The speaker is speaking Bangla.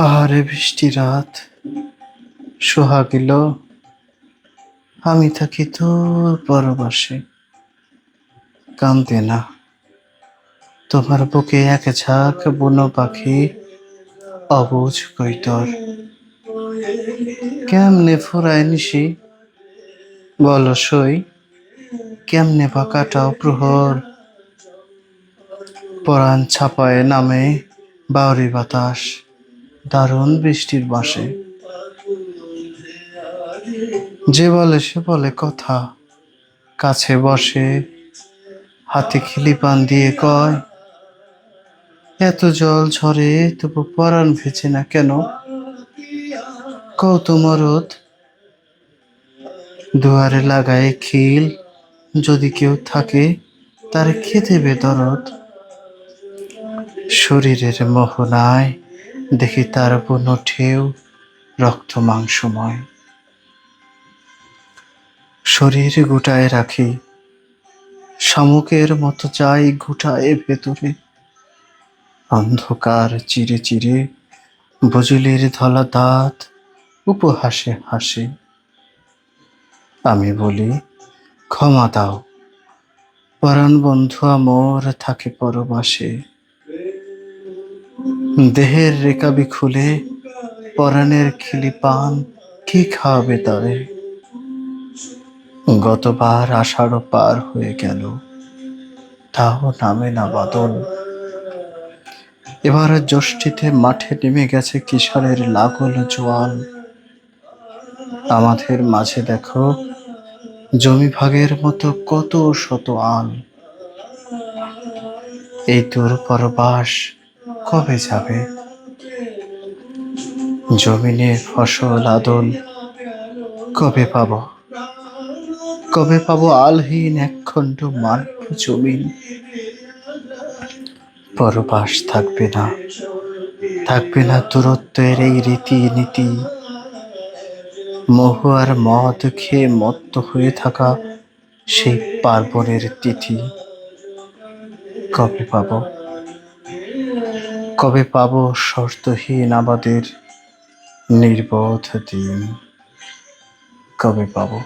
আহারে বৃষ্টি রাত, সোহাগিল, আমি থাকি তোর পরবাসে। কান্দে না, তোমার বুকে এক ঝাঁক বুনো পাখি অবুঝ কৈতর। কেমনে ফুরায় নিশি, বল সই, কেমনে বা কাটাও প্রহর, পরাণ ছাপায় নামে। বাউরি বাতাস, দারুণ বৃষ্টির বাসে যে বলে সে বলে কথা, কাছে বসে হাতে খিলি পান দিয়ে কয়, এত জল ঝরে তবু পরাণ ভেজে না কেন? কৌত মরদ দুয়ারে লাগায় খিল, যদি কেউ থাকে তার খেতে বেদরদ। শরীরের মোহনায় দেখি তার বুনো ঠেউ রক্ত মাংসময় শরীর গোটায় রাখি, শামুকের মতো যাই গোটায় ভেতরে। অন্ধকার চিরে চিরে বজুলির ধলা দাঁত উপহাসে হাসে। আমি বলি, ক্ষমা দাও, পরাণ বন্ধু আমর থাকে পরবাসে। দেহের রেকাবি খুলে পরাণের খিলি পান কি খাওয়াবে তবে গতবার আষাঢ় পার হয়ে গেল, তাও নামে না বাদল। এবার জ্যৈষ্ঠীতে মাঠে নেমে গেছে কিশোরের লাগল জোয়াল। আমাদের মাঝে দেখো, জমি ভাগের মতো কত শত আল। এই তোর পরবাস কবে যাবে? জমিনে ফসল, আদল কবে পাব? কবে পাব আলহীন একখণ্ড মানব জমিন? পরবাস থাকবে না থাকবে না দূরত্বের এই রীতি নীতি মোহ আর মদ খেয়ে মত্ত হয়ে থাকা সেই পার্বণের তিথি কবে পাবো? কবে পাবো শর্তহীন আবাদের নির্বোধ দিন? কবে পাবো?